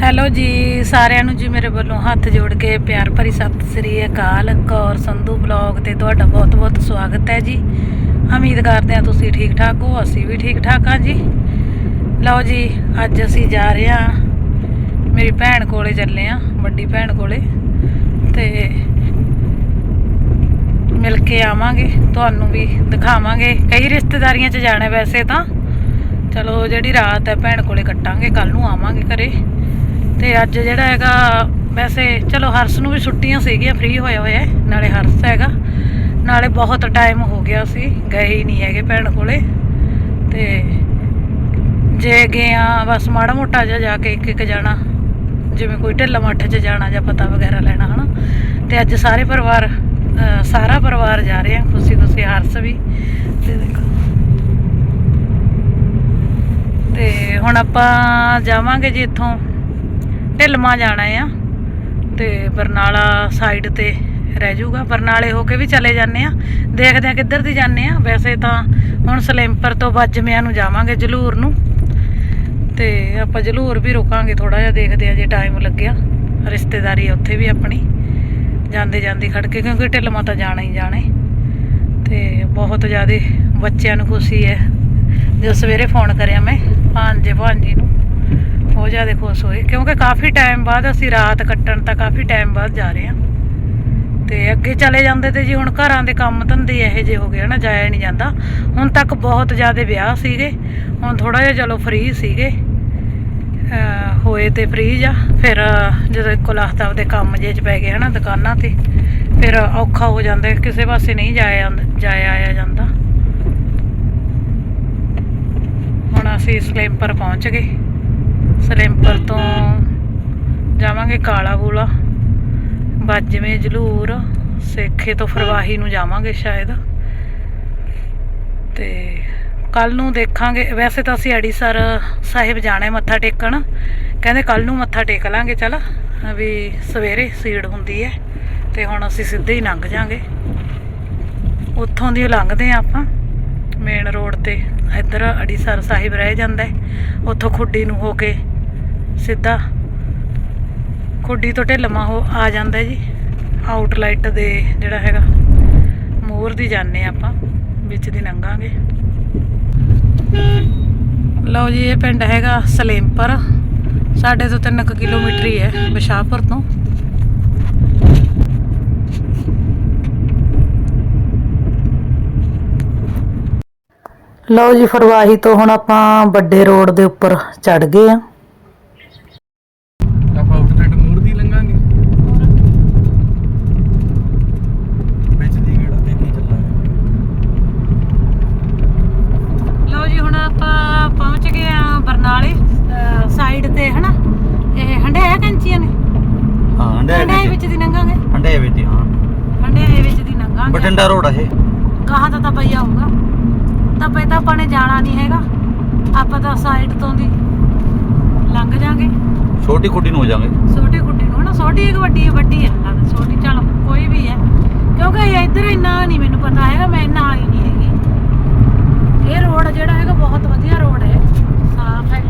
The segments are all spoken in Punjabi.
ਹੈਲੋ ਜੀ, ਸਾਰਿਆਂ ਨੂੰ ਜੀ ਮੇਰੇ ਵੱਲੋਂ ਹੱਥ ਜੋੜ ਕੇ ਪਿਆਰ ਭਰੀ ਸਤਿ ਸ੍ਰੀ ਅਕਾਲ, ਕੌਰ ਸੰਧੂ ਬਲੌਗ ਤੇ ਤੁਹਾਡਾ ਬਹੁਤ-ਬਹੁਤ ਸਵਾਗਤ ਹੈ ਜੀ। ਉਮੀਦ ਕਰਦੇ ਹਾਂ ਤੁਸੀਂ ਠੀਕ ਠਾਕ ਹੋ, ਅਸੀਂ ਵੀ ਠੀਕ ਠਾਕ ਹਾਂ ਜੀ। ਲਓ ਜੀ, ਅੱਜ ਅਸੀਂ ਜਾ ਰਹੇ ਹਾਂ, ਮੇਰੀ ਭੈਣ ਕੋਲੇ ਚੱਲੇ ਹਾਂ, ਵੱਡੀ ਭੈਣ ਕੋਲੇ, ਤੇ ਮਿਲ ਕੇ ਆਵਾਂਗੇ, ਤੁਹਾਨੂੰ ਵੀ ਦਿਖਾਵਾਂਗੇ। ਕਈ ਰਿਸ਼ਤੇਦਾਰੀਆਂ 'ਚ ਜਾਣਾ ਵੈਸੇ ਤਾਂ। ਚਲੋ, ਜਿਹੜੀ ਰਾਤ ਹੈ, ਭੈਣ ਕੋਲੇ ਕੱਟਾਂਗੇ ਕੱਲ ਨੂੰ ਆਵਾਂਗੇ ਘਰੇ। ਤੇ ਅੱਜ ਜਿਹੜਾ ਹੈਗਾ, ਵੈਸੇ ਚਲੋ ਹਰਸ ਨੂੰ ਵੀ ਛੁੱਟੀਆਂ ਸੀਗੀਆਂ ਫ੍ਰੀ ਹੋਇਆ ਹੋਇਆ ਨਾਲੇ ਹਰਸ ਹੈਗਾ। ਨਾਲੇ ਬਹੁਤ ਟਾਈਮ ਹੋ ਗਿਆ ਸੀ, ਗਏ ਹੀ ਨਹੀਂ ਹੈਗੇ ਭੈਣ ਕੋਲੇ। ਤੇ ਜੇ ਗਏ ਆ, ਬਸ ਮਾੜਾ ਮੋਟਾ ਜਿਹਾ ਜਾ ਕੇ ਇੱਕ ਇੱਕ ਜਾਣਾ, ਜਿਵੇਂ ਕੋਈ ਢਿੱਲਾ ਮੱਠ ਚ ਜਾਣਾ ਜਾਂ ਪਤਾ ਵਗੈਰਾ ਲੈਣਾ, ਹਨਾ। ਤੇ ਅੱਜ ਸਾਰੇ ਪਰਿਵਾਰ ਸਾਰਾ ਪਰਿਵਾਰ ਜਾ ਰਹੇ ਆ ਖੁਸ਼ੀ ਖੁਸ਼ੀ ਹਰਸ ਵੀ। ਤੇ ਦੇਖੋ। ਤੇ ਹੁਣ ਆਪਾਂ ਜਾਵਾਂਗੇ ਜੀ ਇੱਥੋਂ ਢਿਲਮਾ ਜਾਣਾ ਆ ਤੇ ਬਰਨਾਲਾ ਸਾਈਡ ਤੇ ਰਹਿ ਜਾਊਗਾ। ਬਰਨਾਲੇ ਹੋ ਕੇ ਵੀ ਚਲੇ ਜਾਂਦੇ ਆ। ਦੇਖਦੇ ਆ ਕਿੱਧਰ ਦੀ ਜਾਂਦੇ ਆ। ਵੈਸੇ ਤਾਂ ਹੁਣ ਸਲੈਂਪਰ ਤੋਂ ਵੱਜਮਿਆਂ ਨੂੰ ਜਾਵਾਂਗੇ ਜਲੂਰ ਨੂੰ। ਤੇ ਆਪਾਂ ਜਲੂਰ ਵੀ ਰੁਕਾਂਗੇ ਥੋੜਾ ਜਿਹਾ, ਦੇਖਦੇ ਆ ਜੇ ਟਾਈਮ ਲੱਗਿਆ। ਰਿਸ਼ਤੇਦਾਰੀ ਉੱਥੇ ਵੀ ਆਪਣੀ। ਜਾਂਦੇ ਜਾਂਦੇ ਖੜ ਕੇ, ਕਿਉਂਕਿ ਢਿਲਮਾ ਤਾਂ ਜਾਣਾ ਹੀ ਜਾਣਾ ਏ। ਤੇ ਬਹੁਤ ਜ਼ਿਆਦਾ ਬੱਚਿਆਂ ਨੂੰ ਖੁਸ਼ੀ ਹੈ। ਜਦੋਂ ਸਵੇਰੇ ਫੋਨ ਕਰਿਆ ਮੈਂ ਭਾਂਜੇ ਭਾਂਜੀ ਨੂੰ। ਜ਼ਿਆਦਾ ਖੁਸ਼ ਹੋਏ ਕਿਉਂਕਿ ਕਾਫੀ ਟਾਈਮ ਬਾਅਦ ਅਸੀਂ ਰਾਤ ਕੱਟਣ ਤਾਂ ਕਾਫੀ ਟਾਈਮ ਬਾਅਦ ਜਾ ਰਹੇ ਹਾਂ। ਤੇ ਅੱਗੇ ਚਲੇ ਜਾਂਦੇ ਤੇ ਜੀ ਹੁਣ ਘਰਾਂ ਦੇ ਕੰਮ ਧੰਦੇ ਇਹੋ ਜਿਹੇ ਹੋ ਗਏ ਨਾ ਜਾਇਆ ਨਹੀਂ ਜਾਂਦਾ। ਹੁਣ ਤੱਕ ਬਹੁਤ ਜ਼ਿਆਦਾ ਵਿਆਹ ਸੀਗੇ। ਹੁਣ ਥੋੜਾ ਜਿਹਾ ਚਲੋ ਫ੍ਰੀ ਸੀਗੇ। ਹੋਏ ਤੇ ਫ੍ਰੀ ਜਾ। ਫਿਰ ਜਦੋਂ ਇੱਕੋ ਲਖਤ ਆਪਦੇ ਕੰਮ ਜੇ ਚ ਪੈ ਗਏ ਹਨਾ, ਦੁਕਾਨਾਂ ਤੇ, ਫਿਰ ਔਖਾ ਹੋ ਜਾਂਦਾ, ਕਿਸੇ ਪਾਸੇ ਨਹੀਂ ਜਾਇਆ ਜਾਇਆ ਆਇਆ ਜਾਂਦਾ। ਹੁਣ ਅਸੀਂ ਸਲੇਮਪਰ ਪਹੁੰਚ ਗਏ। ਸਲੇਮਪਰ ਤੋਂ ਜਾਵਾਂਗੇ ਕਾਲਾ ਬੂਲਾ ਬਾਜਵੇਂ ਜਲੂਰ, ਸੇਖੇ ਤੋਂ ਫਰਵਾਹੀ ਨੂੰ ਜਾਵਾਂਗੇ ਸ਼ਾਇਦ। ਤੇ ਕੱਲ ਨੂੰ ਦੇਖਾਂਗੇ। ਵੈਸੇ ਤਾਂ ਅਸੀਂ ਅੜੀਸਰ ਸਾਹਿਬ ਜਾਣਾ ਮੱਥਾ ਟੇਕਣ। ਕਹਿੰਦੇ ਕੱਲ ਨੂੰ ਮੱਥਾ ਟੇਕ ਲਾਂਗੇ, ਚਲ। ਵੀ ਸਵੇਰੇ ਸੀੜ ਹੁੰਦੀ ਹੈ ਤੇ ਹੁਣ ਅਸੀਂ ਸਿੱਧੇ ਹੀ ਲੰਘ ਜਾਾਂਗੇ। ਉੱਥੋਂ ਦੀ ਲੰਘਦੇ ਆ ਆਪਾਂ। ਮੇਨ ਰੋਡ ਤੇ ਇੱਧਰ ਅੜੀਸਰ ਸਾਹਿਬ ਰਹਿ ਜਾਂਦਾ ਉੱਥੋਂ ਖੁੱਡੀ ਨੂੰ ਹੋ ਕੇ ਸਿੱਧਾ ਖੁੱਡੀ ਤੋਂ ਢਿੱਲਮਾ ਹੋ ਆ ਜਾਂਦਾ ਜੀ। ਆਊਟਲਾਈਟ ਦੇ ਜਿਹੜਾ ਹੈਗਾ, ਮੋਰ ਦੀ ਜਾਂਦੇ ਹਾਂ ਆਪਾਂ, ਵਿੱਚ ਦੀ ਲੰਘਾਂਗੇ। ਲਓ ਜੀ, ਇਹ ਪਿੰਡ ਹੈਗਾ ਸਲੇਮਪਰ। ਸਾਡੇ ਤੋਂ 3 ਕਿਲੋਮੀਟਰ ਹੀ ਹੈ ਬਿਸ਼ਾਹਪੁਰ ਤੋਂ। ਲਓ ਜੀ ਫਰਵਾਹੀ ਤੋਂ ਹੁਣ ਆਪਾਂ ਵੱਡੇ ਰੋਡ ਦੇ ਉੱਪਰ ਚੜ ਗਏ ਆ ਆਪਾਂ ਆਊਟਲੈਟ ਮੋੜ ਦੀ ਲੰਘਾਂਗੇ। ਵਿੱਚ ਦੀ ਗੇੜਾ ਤੇ ਕੀ ਚੱਲਾਂਗੇ? ਲਓ ਜੀ ਹੁਣ ਆਪਾਂ ਪਹੁੰਚ ਗਏ ਆ ਬਰਨਾਲੇ ਸਾਈਡ ਤੇ ਹਨਾ? ਇਹ ਹੰਡਿਆ ਕੰਚੀਆਂ ਨੇ? ਹਾਂ ਹੰਡਿਆ ਹੰਡੇ ਵਿੱਚ ਦੀ ਲੰਘਾਂਗੇ? ਹੰਡੇ ਵਿੱਚ ਦੀ ਹਾਂ। ਹੰਡਿਆ ਵਿੱਚ ਦੀ ਲੰਘਾਂਗੇ। ਬਟਿੰਡਾ ਰੋਡ ਆ ਇਹ। ਕਹਾਂ ਤਾਂ ਤਾਂ ਪਈ ਆਊਗਾ। ਤਾਂ ਤਾਂ ਆਪਾਂ ਨੇ ਜਾਣਾ ਨਹੀਂ ਹੈਗਾ। ਆਪਾਂ ਤਾਂ ਸਾਈਡ ਤੋਂ ਦੀ ਲੰਘ ਜਾਾਂਗੇ। ਛੋਟੀ ਖੁੱਡੀ ਨੂੰ ਹੋ ਜਾਾਂਗੇ। ਛੋਟੀ ਗੁੱਡੀ ਨੂੰ ਹਨਾ? ਛੋਟੀ ਇੱਕ ਵੱਡੀ ਹੈ ਵੱਡੀ ਹੈ। ਲੱਗਦਾ ਛੋਟੀ ਚਲ ਕੋਈ ਵੀ ਹੈ। ਕਿਉਂਕਿ ਇੱਧਰ ਇੰਨਾ ਨਹੀਂ ਮੈਨੂੰ ਪਤਾ ਹੈਗਾ ਮੈਂ ਇੰਨਾ ਆਈ ਨਹੀਂ ਹੈਗੀ। ਇਹ ਰੋਡ ਜਿਹੜਾ ਹੈਗਾ ਬਹੁਤ ਵਧੀਆ ਰੋਡ ਹੈ। ਸਾਫ਼ ਹੈ।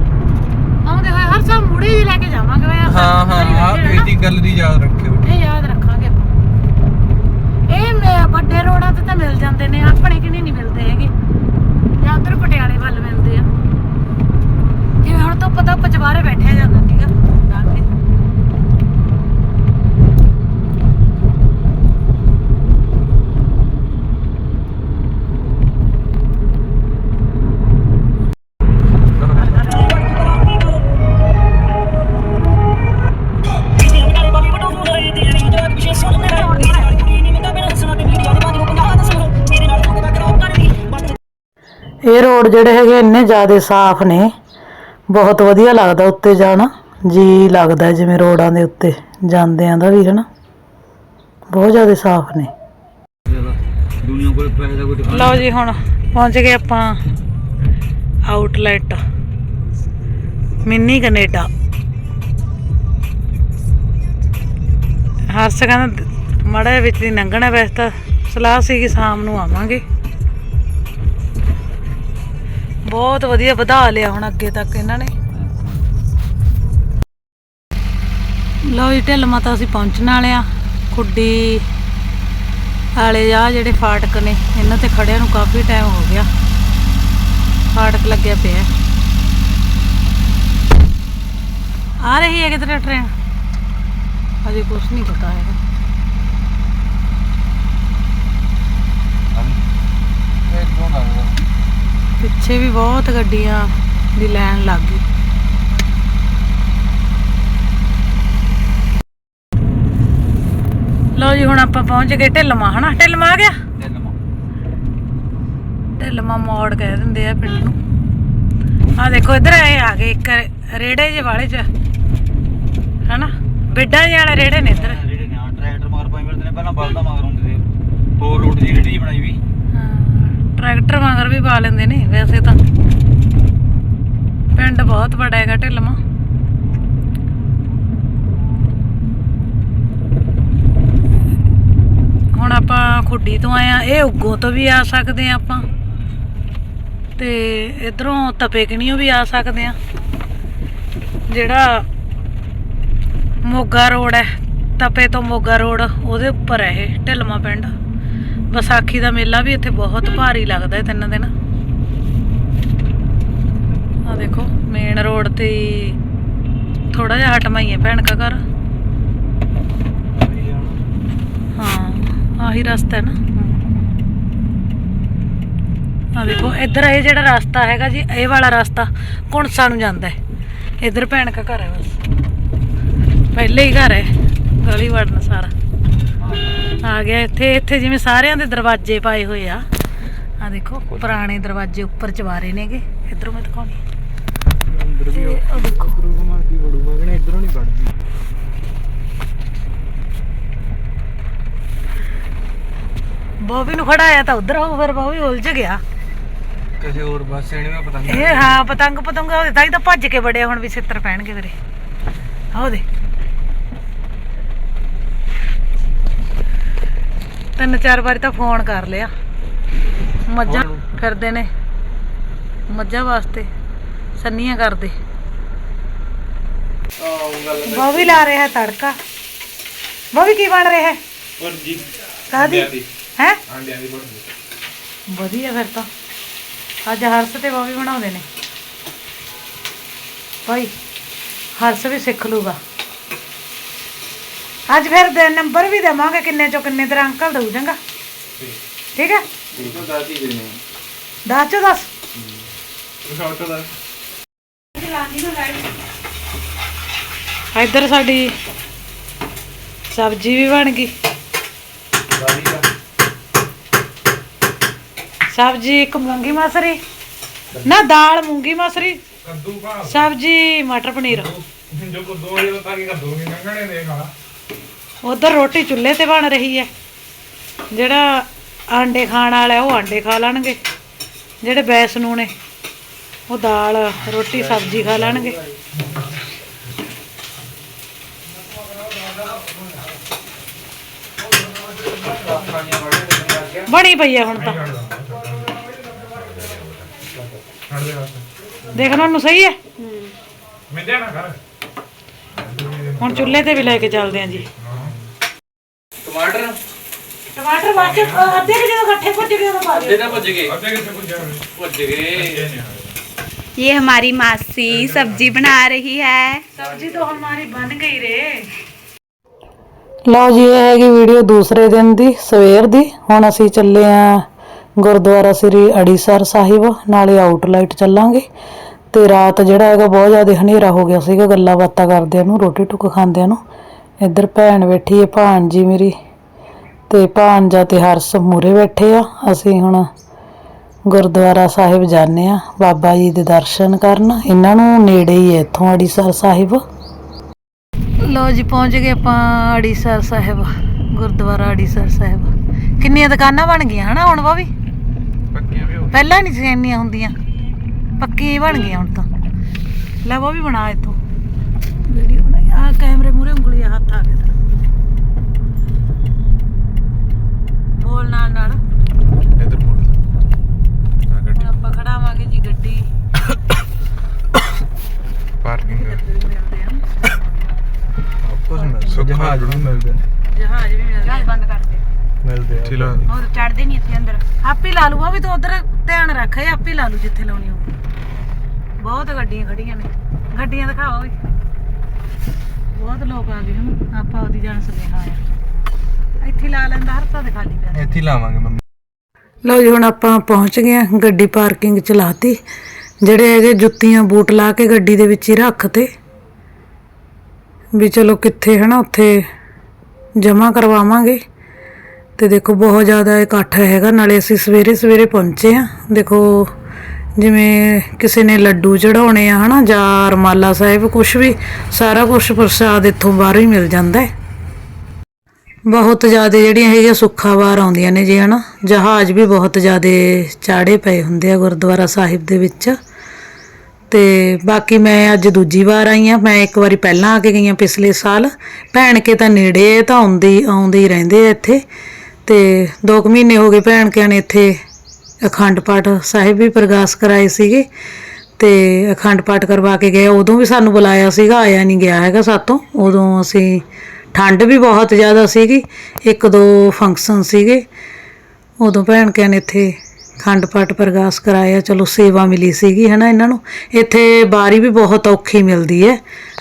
ਆਉਂਦੇ ਹੋਏ ਹਰ ਸਾਲ ਮੁੜੀ ਹੀ ਲੈ ਕੇ ਜਾਵਾਂਗੇ ਹਾਂ ਹਾਂ ਆ ਬੇਟੀ ਗੱਲ ਦੀ ਯਾਦ ਰੱਖਿਓ। ਇਹ ਯਾਦ ਰੱਖਾਂਗੇ ਇਹ ਮੇ- ਵੱਡੇ ਰੋਡਾਂ ਤੇ ਤਾਂ ਮਿਲ ਜਾਂਦੇ ਨੇ ਆਪਣੇ ਕਿਨੇ ਨਹੀਂ ਮਿਲਦੇ ਹੈਗੇ। ਉਧਰ ਪਟਿਆਲੇ ਵੱਲ ਮਿਲਦੇ ਰੋਡ ਜਿਹੜੇ ਹੈਗੇ ਇੰਨੇ ਜ਼ਿਆਦਾ ਸਾਫ਼ ਨੇ। ਬਹੁਤ ਵਧੀਆ ਲੱਗਦਾ ਉੱਤੇ ਜਾਣਾ। ਜੀ ਲੱਗਦਾ ਜਿਵੇਂ ਰੋਡਾਂ ਦੇ ਉੱਤੇ ਜਾਂਦਿਆਂ ਦਾ ਵੀ ਹਨਾ। ਬਹੁਤ ਜ਼ਿਆਦਾ ਸਾਫ਼ ਨੇ। ਦੁਨੀਆ ਕੋਲ ਪੈਸੇ ਦਾ ਕੋਈ ਲਓ ਜੀ ਹੁਣ ਪਹੁੰਚ ਗਏ ਆਪਾਂ ਆਊਟਲੈਟ। Mini Canada. ਹਰਸ ਕਹਿੰਦਾ ਮਾੜਾ ਵਿੱਚ ਦੀ ਲੰਘਣਾ ਵੈਸੇ ਤਾਂ ਸਲਾਹ ਸੀ ਕਿ ਸ਼ਾਮ ਨੂੰ ਆਵਾਂਗੇ। ਬਹੁਤ ਵਧੀਆ ਵਧਾ ਲਿਆ ਹੁਣ ਅੱਗੇ ਤੱਕ ਇਹਨਾਂ ਨੇ। ਲਓ ਜੀ, ਢਿੱਲ ਮਾਤਾ ਅਸੀਂ ਪਹੁੰਚਣ ਵਾਲੇ ਆ। ਖੁੱਡੀ ਵਾਲੇ ਆ ਜਿਹੜੇ ਫਾਟਕ ਨੇ, ਇਹਨਾਂ ਤੇ ਖੜਿਆਂ ਨੂੰ ਕਾਫੀ ਟਾਈਮ ਹੋ ਗਿਆ। ਫਾਟਕ ਲੱਗਿਆ ਪਿਆ। ਆ ਰਹੀ ਹੈ ਕਿਧਰੇ ਟ੍ਰੇਨ ਅਜੇ ਕੁਝ ਨਹੀਂ ਪਤਾ ਹੈਗਾ। ਇਹ ਕਿਉਂ ਲੱਗਦਾ ਪਿੱਛੇ ਵੀ ਬਹੁਤ ਗੱਡੀਆਂ ਦੀ ਲਾਈਨ ਲੱਗ ਗਈ। ਲਓ ਜੀ ਹੁਣ ਆਪਾਂ ਪਹੁੰਚ ਗਏ ਢਿੱਲਮਾ ਹਨਾ? ਢਿੱਲਮਾ ਆ ਗਿਆ? ਢਿੱਲਮਾ। ਮੋੜ ਕਹਿ ਦਿੰਦੇ ਆ ਪਿੰਡ ਨੂੰ। ਆ ਦੇਖੋ ਇੱਧਰ ਆਏ ਆ ਗਏ ਇੱਕ ਰੇੜੇ ਜਿਹੇ ਵਾਲੇ ਚ ਹਨਾ? ਬਿੱਡਾਂ ਜਿਹੇ ਵਾਲੇ ਰੇੜੇ ਨੇ ਇੱਧਰ। ਨੇ ਟਰੈਕਟਰ ਮਗਰ ਪਾਈ ਫਿਰਦੇ ਨੇ ਪਹਿਲਾਂ ਬਲਦਾ ਮਗਰ ਹੁੰਦੇ ਸੀ। ਹੋਰ ਰੋਡ ਦੀ ਰੇੜੀ ਬਣਾਈ ਵੀ। ਹਾਂ, ਟਰੈਕਟਰ ਮਗਰ ਵੀ ਪਾ ਲੈਂਦੇ ਨੇ, ਵੈਸੇ ਤਾਂ। ਪਿੰਡ ਬਹੁਤ ਵੱਡਾ ਹੈਗਾ ਢਿੱਲਮਾ। ਹੁਣ ਆਪਾਂ ਖੁੱਡੀ ਤੋਂ ਆਏ ਇਹ ਉੱਗੋ ਤੋਂ ਵੀ ਆ ਸਕਦੇ ਆ ਆਪਾਂ। ਤੇ ਇਧਰੋਂ ਤਪੇ ਵੀ ਆ ਸਕਦੇ ਆ ਜਿਹੜਾ ਮੋਗਾ ਰੋਡ ਹੈ, ਤਪੇ ਤੋਂ ਮੋਗਾ ਰੋਡ, ਉਹਦੇ ਉੱਪਰ ਹੈ ਇਹ ਢਿਲਮਾ ਪਿੰਡ। ਵਿਸਾਖੀ ਦਾ ਮੇਲਾ ਵੀ ਇੱਥੇ ਬਹੁਤ ਭਾਰੀ ਲੱਗਦਾ ਹੈ ਤਿੰਨ ਦਿਨ। ਆ ਦੇਖੋ ਮੇਨ ਰੋਡ ਤੇ ਥੋੜਾ ਜਿਹਾ ਹਟਮਾਈ ਹੈ ਭੈਣ ਕਾ ਘਰ। ਹਾਂ, ਆਹੀ ਰਸਤਾ ਹੈ ਨਾ। ਆ ਦੇਖੋ, ਇੱਧਰ ਇਹ ਜਿਹੜਾ ਰਸਤਾ ਹੈਗਾ ਜੀ, ਇਹ ਵਾਲਾ ਰਸਤਾ ਕੁਣਸਾ ਨੂੰ ਜਾਂਦਾ ਹੈ। ਇੱਧਰ ਭੈਣ ਕਾ ਘਰ ਹੈ ਬਸ। ਪਹਿਲੇ ਹੀ ਘਰ ਹੈ, ਗਲੀ ਵੜਨ ਸਾਰਾ। ਆ ਗਿਆ ਇੱਥੇ ਇੱਥੇ ਜਿਵੇਂ ਸਾਰਿਆਂ ਦੇ ਦਰਵਾਜ਼ੇ ਪਾਏ ਹੋਏ ਆ। ਆ ਦੇਖੋ ਪੁਰਾਣੇ ਦਰਵਾਜ਼ੇ ਉੱਪਰ ਚਵਾਰੇ ਨੇਗੇ। ਇਧਰੋਂ ਮੈਂ ਦਿਖਾਉਣੀ ਅੰਦਰ ਵੀ ਤੇ ਉਹ ਦੇਖੋ। ਗੁਰੂ ਘੁਮਾ ਕੇ ਵੜੂਗਾ ਕਿ ਇਧਰੋਂ ਨਹੀਂ ਵੜਦੀ ਬੋਬੀ ਨੂੰ ਖੜਾਇਆ ਤਾਂ ਉਧਰ ਹੋ ਫਿਰ ਬੋਬੀ ਉਲਝ ਗਿਆ। ਕਿਸੇ ਹੋਰ ਪਾਸੇ ਨਹੀਂ ਮੈਂ ਪਤਾ ਇਹ ਹਾਂ ਪਤੰਗ ਪਤੰਗ ਉਹਦੇ ਤਾਂ ਹੀ ਤਾਂ ਭੱਜ ਕੇ ਬੜਿਆ ਹੁਣ ਵੀ ਸਿੱਤਰ ਪੈਣਗੇ ਤੇਰੇ। ਆਹ ਦੇ ਤਿੰਨ ਚਾਰ ਵਾਰੀ ਤਾਂ ਫੋਨ ਕਰ ਲਿਆ। ਮੱਝਾਂ? ਫਿਰਦੇ ਨੇ। ਮੱਝਾਂ ਵਾਸਤੇ ਸੰਨੀਆਂ ਕਰਦੇ। ਬੋਬੀ ਲਾ ਰਿਹਾ ਤੜਕਾ। ਬੋਬੀ ਕੀ ਬਣ ਰਿਹਾ ਹੈ? ਪਰ ਜੀ ਕਾਦੀ ਦੀ। ਹੈ? ਆਂਡਿਆਂ ਦੀ ਬਣ ਵਧੀਆ ਫਿਰ ਤਾਂ। ਅੱਜ ਹਰਸ ਤੇ ਬੋਬੀ ਬਣਾਉਂਦੇ ਨੇ। ਭਾਈ ਹਰਸ ਵੀ ਸਿੱਖ ਲੂਗਾ ਅੱਜ ਫਿਰ ਦੇ ਨੰਬਰ ਵੀ ਦੇਵਾਂਗੇ ਕਿੰਨੇ ਚੋਂ ਕਿੰਨੇ ਤੇਰਾ ਅੰਕਲ ਦਊ ਜਾਂਗਾ ਠੀਕ ਹੈ? ਠੀਕ ਹੈ ਦਾਦੀ ਦੇ ਨੇ ਦਸ ਚੋਂ ਦਸ। ਦਾ ਇੱਧਰ ਸਾਡੀ ਸਬਜ਼ੀ ਵੀ ਬਣ ਗਈ। ਦਾ ਸਬਜ਼ੀ ਇੱਕ ਮੂੰਗੀ ਮਸਰੀ ਨਾ ਦਾਲ ਮੂੰਗੀ ਮਸਰੀ ਸਬਜ਼ੀ ਮਟਰ ਪਨੀਰ। ਜੋ ਕੋ ਦੋ ਇਹ ਤਾਂ ਕਿ ਕੱਦੂ ਨਹੀਂ ਨੰਗਣੇ ਦੇ ਖਾ ਉਧਰ ਰੋਟੀ ਚੁੱਲ੍ਹੇ ਤੇ ਬਣ ਰਹੀ ਹੈ। ਜਿਹੜਾ ਆਂਡੇ ਖਾਣ ਵਾਲਾ ਉਹ ਆਂਡੇ ਖਾ ਲੈਣਗੇ। ਜਿਹੜੇ ਬੈਸ ਨੂੰ ਨੇ ਉਹ ਦਾਲ ਰੋਟੀ ਸਬਜ਼ੀ ਖਾ ਲੈਣਗੇ। ਬਣੀ ਪਈ ਹੈ ਹੁਣ ਤਾਂ। ਦੇਖਣ ਨੂੰ ਸਹੀ ਹੈ? ਮੈਂ ਦੇ ਨਾ ਕਰ ਹੁਣ ਚੁੱਲ੍ਹੇ ਤੇ ਵੀ ਲੈ ਕੇ ਚੱਲਦੇ ਆਂ ਜੀ। ਟਮਾਟਰ ਟਮਾਟਰ ਬਾਅਦ ਅੱਧੇ ਕਿ ਜਦੋਂ ਇਕੱਠੇ ਭੁੱਜ ਗਏ ਉਦੋਂ ਪਾ ਅੱਧੇ ਤਾਂ ਭੁੱਜ ਗਏ ਅੱਧੇ ਕਿੱਥੇ ਪੁੱਜਿਆ ਹੋਵੇ ਭੁੱਜ ਗਏ ये हमारी मासी सब्जी बना रही है ਸਬਜ਼ੀ ਤਾਂ ਹਮਾਰੀ ਬਣ ਗਈ ਰੇ ਲਓ ਜੀ ਇਹ ਹੈਗੀ ਵੀਡੀਓ ਦੂਸਰੇ ਦਿਨ ਦੀ ਸਵੇਰ ਦੀ ਹੁਣ ਅਸੀਂ ਚੱਲੇ ਆ ਗੁਰਦੁਆਰਾ ਸ੍ਰੀ ਅੜੀਸਰ ਸਾਹਿਬ ਨਾਲੇ ਆਊਟਲਾਈਟ ਚੱਲਾਂਗੇ ਤੇ ਰਾਤ ਜਿਹੜਾ ਹੈਗਾ ਬਹੁਤ ਜ਼ਿਆਦਾ ਹਨੇਰਾ ਹੋ ਗਿਆ ਸੀਗਾ ਗੱਲਾਂ ਬਾਤਾਂ ਕਰਦਿਆਂ ਨੂੰ ਰੋਟੀ ਟੁੱਕ ਖਾਂਦਿਆਂ ਨੂੰ ਇੱਧਰ ਭੈਣ ਬੈਠੀ ਹੈ ਭਾਣਜੀ ਮੇਰੀ ਤੇ ਭਾਣਜਾ ਤੇ ਹਰਸ ਮੂਰੇ ਬੈਠੇ ਆ। ਅਸੀਂ ਹੁਣ ਗੁਰਦੁਆਰਾ ਸਾਹਿਬ ਜਾਂਦੇ ਆ। ਬਾਬਾ ਜੀ ਦੇ ਦਰਸ਼ਨ ਕਰਨ। ਇਹਨਾਂ ਨੂੰ ਨੇੜੇ ਹੀ ਹੈ ਇੱਥੋਂ ਅੜੀਸਰ ਸਾਹਿਬ। ਲੋ ਜੀ ਪਹੁੰਚ ਗਏ ਆਪਾਂ ਅੜੀਸਰ ਸਾਹਿਬ। ਗੁਰਦੁਆਰਾ ਅੜੀਸਰ ਸਾਹਿਬ। ਕਿੰਨੀਆਂ ਦੁਕਾਨਾਂ ਬਣ ਗਈਆਂ ਹਨਾ ਹੁਣ ਵੀ ਪੱਕੀਆਂ ਵੀ ਹੋ ਪਹਿਲਾਂ ਨਹੀਂ ਸੀ ਇੰਨੀਆਂ ਹੁੰਦੀਆਂ। ਪੱਕੀਆਂ ਹੀ ਬਣ ਗਈਆਂ ਹੁਣ ਤਾਂ। ਲੈ ਵੀ ਬਣਾ ਇੱਥੋਂ। ਵੀਡੀਓ ਬਣਾਈ। ਆ ਕੈਮਰੇ ਮੂਰੇ ਉਂਗਲੀ ਆ ਹੱਥ ਆ ਗਿਆ ਤੇਰਾ ਬੋਲ ਨਾਲ ਨਾਲ ਇਧਰ ਮੋੜ ਆ ਹੁਣ ਆਪਾਂ ਖੜਾਵਾਂਗੇ ਜੀ ਗੱਡੀ ਪਾਰਕਿੰਗ ਮਿਲਦੇ ਆ ਕੁਝ ਜਹਾਜ਼ ਵੀ ਮਿਲਦੇ ਨੇ ਜਹਾਜ਼ ਵੀ ਮਿਲਦੇ ਆ। ਬੰਦ ਕਰ ਦੇ। ਮਿਲਦੇ ਆ ਠੀਕ ਆ ਉਹ ਚੜਦੇ ਨਹੀਂ ਇੱਥੇ ਅੰਦਰ। ਆਪੇ ਲਾ ਲੂਗਾ ਵੀ ਤੂੰ ਉਧਰ ਧਿਆਨ ਰੱਖ ਇਹ ਆਪੇ ਲਾ ਲੂ ਜਿੱਥੇ ਲਾਉਣੀ ਹੋ ਬਹੁਤ ਗੱਡੀਆਂ ਖੜੀਆਂ ਨੇ। ਗੱਡੀਆਂ ਦਿਖਾਓ ਵੀ। ਬਹੁਤ ਲੋਕ ਆ ਗਏ ਹੁਣ ਆਪਾਂ ਉਹਦੀ ਜਾਣ ਸੁਨੇਹਾ ਆ। ਇੱਥੇ ਹੀ ਲਾ ਲੈਂਦਾ ਹਰ ਤਾਂ ਦਿਖਾ ਲਈ ਪਿਆ ਇੱਥੇ ਹੀ ਲਾਵਾਂਗੇ ਮੰਮੀ। ਲਓ ਜੀ ਹੁਣ ਆਪਾਂ ਪਹੁੰਚ ਗਏ ਹਾਂ ਗੱਡੀ ਪਾਰਕਿੰਗ ਚ ਲਾਤੀ। ਜਿਹੜੇ ਹੈਗੇ ਜੁੱਤੀਆਂ ਬੂਟ ਲਾ ਕੇ ਗੱਡੀ ਦੇ ਵਿੱਚ ਹੀ ਰੱਖਤੇ ਵੀ ਚਲੋ ਕਿੱਥੇ ਹਨਾ, ਉੱਥੇ ਜਮ੍ਹਾਂ ਕਰਵਾਵਾਂਗੇ। ਤੇ ਦੇਖੋ, ਬਹੁਤ ਜ਼ਿਆਦਾ ਇਕੱਠ ਹੈਗਾ। ਨਾਲੇ ਅਸੀਂ ਸਵੇਰੇ ਸਵੇਰੇ ਪਹੁੰਚੇ ਆ ਦੇਖੋ, ਜਿਵੇਂ ਕਿਸੇ ਨੇ ਲੱਡੂ ਚੜਾਉਣੇ ਆ ਹਨਾ, ਜਾਂ ਰਮਾਲਾ ਸਾਹਿਬ ਕੁਝ ਵੀ, ਸਾਰਾ ਕੁਝ ਪ੍ਰਸਾਦ ਇੱਥੋਂ ਬਾਹਰੋਂ ਹੀ ਮਿਲ ਜਾਂਦਾ ਹੈ। ਬਹੁਤ ਜ਼ਿਆਦਾ ਜਿਹੜੀਆਂ ਹੈਗੀਆਂ ਸੁੱਖਾਵਾਰ ਆਉਂਦੀਆਂ ਨੇ ਜੀ ਹਨਾ, ਜਹਾਜ਼ ਵੀ ਬਹੁਤ ਜ਼ਿਆਦਾ ਚਾੜੇ ਪਏ ਹੁੰਦੇ ਆ ਗੁਰਦੁਆਰਾ ਸਾਹਿਬ ਦੇ ਵਿੱਚ। ਤੇ ਬਾਕੀ ਮੈਂ ਅੱਜ ਦੂਜੀ ਵਾਰ ਆਈ ਆ ਮੈਂ ਇੱਕ ਵਾਰੀ ਪਹਿਲਾਂ ਆ ਕੇ ਗਈ ਆ ਪਿਛਲੇ ਸਾਲ। ਭੈਣ ਕੇ ਤਾਂ ਨੇੜੇ ਤਾਂ ਆਉਂਦੀ ਆਉਂਦੇ ਹੀ ਰਹਿੰਦੇ ਆ ਇੱਥੇ। ਤੇ 2 ਮਹੀਨੇ ਹੋ ਗਏ ਭੈਣ ਕਿਆਂ ਨੇ ਇੱਥੇ ਅਖੰਡ ਪਾਠ ਸਾਹਿਬ ਵੀ ਪ੍ਰਗਾਸ ਕਰਾਏ ਸੀਗੇ। ਤੇ ਅਖੰਡ ਪਾਠ ਕਰਵਾ ਕੇ ਗਏ। ਉਦੋਂ ਵੀ ਸਾਨੂੰ ਬੁਲਾਇਆ ਸੀਗਾ, ਆਇਆ ਨਹੀਂ ਗਿਆ ਹੈਗਾ ਸਾਤੋਂ। ਉਦੋਂ ਅਸੀਂ ਠੰਡ ਵੀ ਬਹੁਤ ਜ਼ਿਆਦਾ ਸੀਗੀ। ਇੱਕ ਦੋ ਫੰਕਸ਼ਨ ਸੀਗੇ। ਉਦੋਂ ਭੈਣ ਕਿਆਂ ਨੇ ਇੱਥੇ ਖੰਡ ਪਾਠ ਪ੍ਰਗਾਸ ਕਰਾਇਆ, ਚਲੋ ਸੇਵਾ ਮਿਲੀ ਸੀਗੀ, ਹਨਾ ਇਹਨਾਂ ਨੂੰ। ਇੱਥੇ ਬਾਰੀ ਵੀ ਬਹੁਤ ਔਖੀ ਮਿਲਦੀ ਹੈ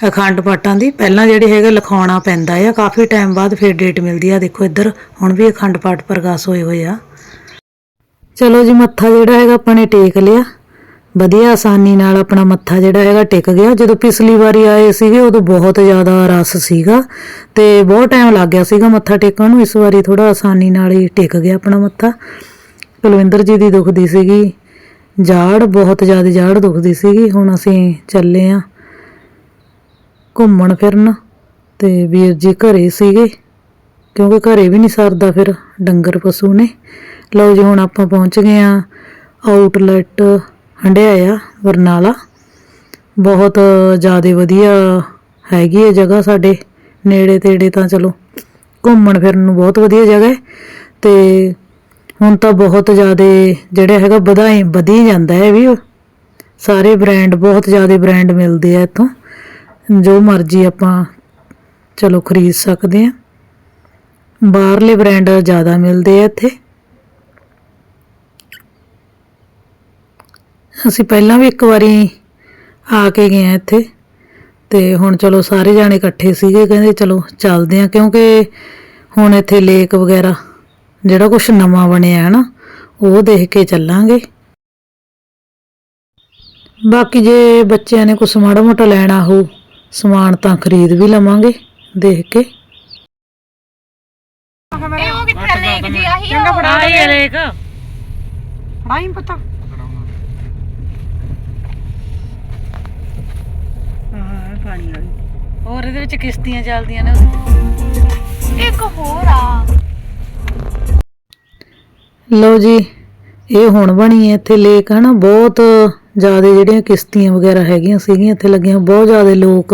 ਅਖੰਡ ਪਾਠਾਂ ਦੀ। ਪਹਿਲਾਂ ਜਿਹੜੇ ਹੈਗੇ ਲਿਖਾਉਣਾ ਪੈਂਦਾ ਆ ਕਾਫੀ ਟਾਈਮ ਬਾਅਦ ਫਿਰ ਡੇਟ ਮਿਲਦੀ ਆ ਦੇਖੋ ਇੱਧਰ, ਹੁਣ ਵੀ ਅਖੰਡ ਪਾਠ ਪ੍ਰਗਾਸ ਹੋਏ ਹੋਏ ਆ। ਚਲੋ ਜੀ, ਮੱਥਾ ਜਿਹੜਾ ਹੈਗਾ ਆਪਾਂ ਨੇ ਟੇਕ ਲਿਆ। ਵਧੀਆ ਆਸਾਨੀ ਨਾਲ ਆਪਣਾ ਮੱਥਾ ਜਿਹੜਾ ਹੈਗਾ ਟਿਕ ਗਿਆ। ਜਦੋਂ ਪਿਛਲੀ ਵਾਰੀ ਆਏ ਸੀਗੇ, ਉਦੋਂ ਬਹੁਤ ਜ਼ਿਆਦਾ ਰਸ ਸੀਗਾ ਤੇ ਬਹੁਤ ਟਾਈਮ ਲੱਗ ਗਿਆ ਸੀਗਾ ਮੱਥਾ ਟੇਕਣ ਨੂੰ। ਇਸ ਵਾਰੀ ਥੋੜਾ ਆਸਾਨੀ ਨਾਲ ਹੀ ਟਿਕ ਗਿਆ ਆਪਣਾ ਮੱਥਾ। ਕੁਲਵਿੰਦਰ ਜੀ ਦੀ ਦੁਖਦੀ ਸੀਗੀ। ਜਾੜ ਬਹੁਤ ਜ਼ਿਆਦਾ ਜਾੜ ਦੁਖਦੀ ਸੀਗੀ। ਹੁਣ ਅਸੀਂ ਚੱਲੇ ਆ ਘੁੰਮਣ ਫਿਰਨ ਤੇ ਵੀਰ ਜੀ ਘਰੇ ਸੀਗੇ। ਕਿਉਂਕਿ ਘਰੇ ਵੀ ਨਹੀਂ ਸਰਦਾ ਫਿਰ ਡੰਗਰ ਪਸ਼ੂ ਨੇ। ਲਓ ਜੀ, ਹੁਣ ਆਪਾਂ ਪਹੁੰਚ ਗਏ ਆ ਆਊਟਲੈਟ ਹੰਡਿਆਇਆ, ਬਰਨਾਲਾ। ਬਹੁਤ ਜ਼ਿਆਦਾ ਵਧੀਆ ਹੈਗੀ ਹੈ ਜਗ੍ਹਾ ਸਾਡੇ। ਨੇੜੇ ਤੇੜੇ ਤਾਂ ਚਲੋ ਘੁੰਮਣ ਫਿਰਨ ਨੂੰ ਬਹੁਤ ਵਧੀਆ ਜਗ੍ਹਾ ਹੈ। ਤੇ ਹੁਣ ਤਾਂ ਬਹੁਤ ਜ਼ਿਆਦਾ ਜਿਹੜਾ ਹੈਗਾ ਵਧਾਈ ਵਧੀ ਜਾਂਦਾ ਹੈ ਵੀ ਸਾਰੇ ਬ੍ਰਾਂਡ ਬਹੁਤ ਜ਼ਿਆਦਾ ਬ੍ਰਾਂਡ ਮਿਲਦੇ ਆ ਇੱਥੋਂ। ਜੋ ਮਰਜ਼ੀ ਆਪਾਂ ਚਲੋ ਖਰੀਦ ਸਕਦੇ ਆ। ਬਾਹਰਲੇ ਬ੍ਰਾਂਡ ਜ਼ਿਆਦਾ ਮਿਲਦੇ ਆ ਇੱਥੇ। ਅਸੀਂ ਪਹਿਲਾਂ ਵੀ ਇੱਕ ਵਾਰੀ ਆ ਕੇ ਗਏ ਆ ਇੱਥੇ। ਤੇ ਹੁਣ ਚਲੋ ਸਾਰੇ ਜਾਣੇ ਇਕੱਠੇ ਸੀਗੇ, ਕਹਿੰਦੇ ਚਲੋ ਚੱਲਦੇ ਆ ਕਿਉਂਕਿ ਹੁਣ ਇੱਥੇ ਲੇਕ ਵਗੈਰਾ ਜਿਹੜਾ ਕੁਝ ਨਵਾਂ ਬਣਿਆ ਹੈ ਨਾ ਉਹ ਦੇਖ ਕੇ ਚੱਲਾਂਗੇ। ਬਾਕੀ ਜੇ ਬੱਚਿਆਂ ਨੇ ਕੁਝ ਮਾੜਾ ਮੋਟਾ ਲੈਣਾ ਹੋ ਸਮਾਨ ਤਾਂ ਖਰੀਦ ਵੀ ਲਵਾਂਗੇ ਦੇਖ ਕੇ। ਇਹ ਉਹ ਕਿੱਥੇ ਲੇਕ ਜੀ ਆਹੀ ਚੰਗਾ ਫੜਾ ਦੇ। ਲੇਕ ਫੜਾਈ ਪਤਾ। ਹਾਂ ਪਾਣੀ ਵਾਲੀ। ਹੋਰ ਇਹਦੇ ਵਿੱਚ ਕਿਸ਼ਤੀਆਂ ਚੱਲਦੀਆਂ ਨੇ। ਇੱਕ ਹੋਰ ਆ। ਲਓ ਜੀ, ਇਹ ਹੁਣ ਬਣੀ ਹੈ ਇੱਥੇ ਲੇਕ, ਹਨਾ? ਬਹੁਤ ਜ਼ਿਆਦਾ ਜਿਹੜੀਆਂ ਕਿਸ਼ਤੀਆਂ ਵਗੈਰਾ ਹੈਗੀਆਂ ਸੀਗੀਆਂ, ਇੱਥੇ ਲੱਗੀਆਂ ਬਹੁਤ ਜ਼ਿਆਦਾ ਲੋਕ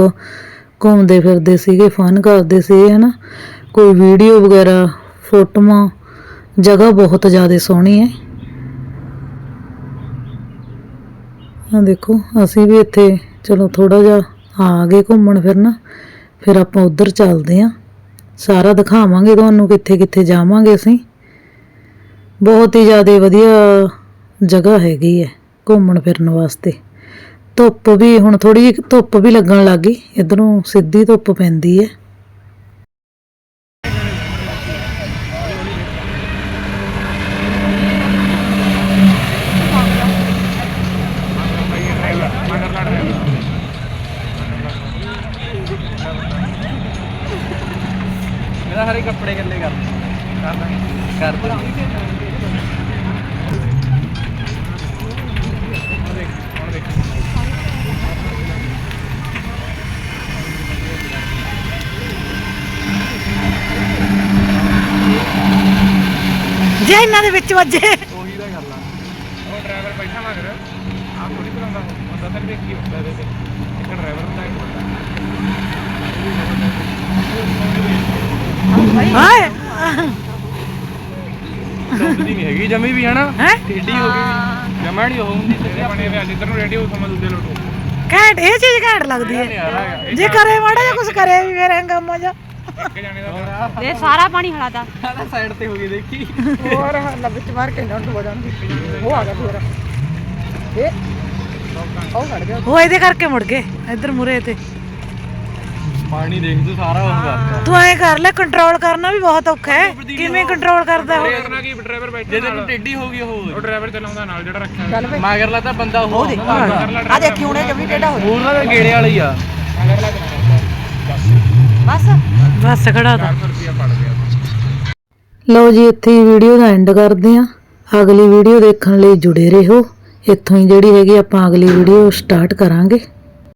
ਘੁੰਮਦੇ ਫਿਰਦੇ ਸੀਗੇ ਫਨ ਕਰਦੇ ਸੀਗੇ ਹਨਾ? ਕੋਈ ਵੀਡੀਓ ਵਗੈਰਾ, ਫੋਟੋਆਂ, ਜਗ੍ਹਾ ਬਹੁਤ ਜ਼ਿਆਦਾ ਸੋਹਣੀ ਹੈ। ਆ ਦੇਖੋ, ਅਸੀਂ ਵੀ ਇੱਥੇ, ਚਲੋ ਥੋੜਾ ਜਿਹਾ ਆ ਗਏ ਘੁੰਮਣ ਫਿਰਨ, ਫਿਰ ਆਪਾਂ ਉੱਧਰ ਚੱਲਦੇ ਆਂ ਸਾਰਾ ਦਿਖਾਵਾਂਗੇ ਤੁਹਾਨੂੰ ਕਿੱਥੇ ਕਿੱਥੇ ਜਾਵਾਂਗੇ ਅਸੀਂ। ਬਹੁਤ ਹੀ ਜ਼ਿਆਦਾ ਵਧੀਆ ਜਗ੍ਹਾ ਹੈਗੀ ਹੈ ਘੁੰਮਣ ਫਿਰਨ ਵਾਸਤੇ। ਧੁੱਪ ਵੀ ਹੁਣ ਥੋੜੀ ਜਿਹੀ ਧੁੱਪ ਵੀ ਲੱਗਣ ਲੱਗ ਗਈ, ਇਧਰੋਂ ਸਿੱਧੀ ਧੁੱਪ ਪੈਂਦੀ ਹੈ। ਮੇਰਾ ਹਰੇ ਕੱਪੜੇ ਕੱਲੇ ਕਰ। ਕਰ ਦੇ ਜੇ ਇਹਨਾਂ ਦੇ ਵਿੱਚ ਵੱਜੇ। ਉਹੀ ਦਾ ਗੱਲ ਆ। ਉਹ ਡਰਾਈਵਰ ਬੈਠਾ ਮਗਰ ਆਪ ਥੋੜੀ ਬੁਲਾਉਂਦਾ ਬੰਦਾ ਤਾਂ ਦੇਖੀ ਹੁੰਦਾ ਇਹਦੇ ਤੇ। ਇੱਕ ਡਰਾਈਵਰ ਹੁੰਦਾ ਇੱਕ ਬੰਦਾ। ਹਾਏ ਸਮਝਦੀ ਨਹੀਂ ਹੈਗੀ ਜਮੀ ਵੀ ਹਨਾ। ਹੈ? ਟੇਢੀ ਹੋ ਗਈ। ਜਮਾ ਨਹੀਂ ਉਹ ਹੁੰਦੀ ਤੇ ਬਣੇ ਵੇ ਅੱਜ ਇੱਧਰ ਨੂੰ ਰੈਡੀ ਹੋ ਸਮਝ ਦੂਜੇ ਲੋਟੋ ਘੈਂਟ ਇਹ ਚੀਜ਼ ਘੈਂਟ ਲੱਗਦੀ ਹੈ। ਜੇ ਕਰੇ ਮਾੜਾ ਜਿਹਾ ਕੁਝ ਕਰੇ ਵੀ ਫਿਰ ਹੰਗਾਮਾ ਜਾ। ਇੱਕ ਜਾਣੇ ਦਾ ਇਹ ਸਾਰਾ ਪਾਣੀ ਹਲਾਦਾ ਆਹ ਸਾਈਡ ਤੇ ਹੋ ਗਈ ਦੇਖੀ। ਹੋਰ ਹੱਲਾ ਵਿੱਚ ਮਾਰ ਕੇ ਨਾ ਡੁੱਬ ਜਾਣਗੇ। ਉਹ ਆ ਗਿਆ ਪੂਰਾ। ਇਹ ਉਹ ਖੜ ਗਿਆ। ਉਹ ਇਹਦੇ ਕਰਕੇ ਮੁੜ ਗਏ। ਇੱਧਰ ਮੁਰੇ ਤੇ। ਪਾਣੀ ਦੇਖ ਤੂੰ ਸਾਰਾ ਕਰਤਾ। ਤੂੰ ਐ ਕਰ ਲੈ ਕੰਟਰੋਲ ਕਰਨਾ ਵੀ ਬਹੁਤ ਔਖਾ ਹੈ। ਕਿਵੇਂ ਕੰਟਰੋਲ ਕਰਦਾ ਉਹ? ਕਰਨਾ ਕੀ ਡਰਾਈਵਰ ਬੈਠਾ ਜੇ ਤੈਨੂੰ ਟੇਢੀ ਹੋ ਗਈ ਉਹ। ਉਹ ਡਰਾਈਵਰ ਚਲਾਉਂਦਾ ਨਾਲ ਜਿਹੜਾ ਰੱਖਿਆ ਹੋਇਆ। ਮਗਰ ਲਾ ਤਾਂ ਬੰਦਾ ਉਹ। ਆ ਦੇਖੀ ਹੁਣੇ ਜਮੀ ਟੇਡਾ ਹੋ ਉਹਨਾਂ ਦੇ ਗੇੜੇ ਵਾਲੀ ਆ। ਬਸ। ਬਸ ਖੜਾ ਤਾ। 400 ਰੁਪਿਆ ਪੜ ਗਿਆ ਲਓ ਜੀ, ਇੱਥੇ ਹੀ ਵੀਡੀਓ ਦਾ ਐਂਡ ਕਰਦੇ ਆਂ ਅਗਲੀ ਵੀਡੀਓ ਦੇਖਣ ਲਈ ਜੁੜੇ ਰਹੋ। ਇੱਥੋਂ ਹੀ ਜਿਹੜੀ ਹੈਗੀ ਆਪਾਂ ਅਗਲੀ ਵੀਡੀਓ ਸਟਾਰਟ ਕਰਾਂਗੇ।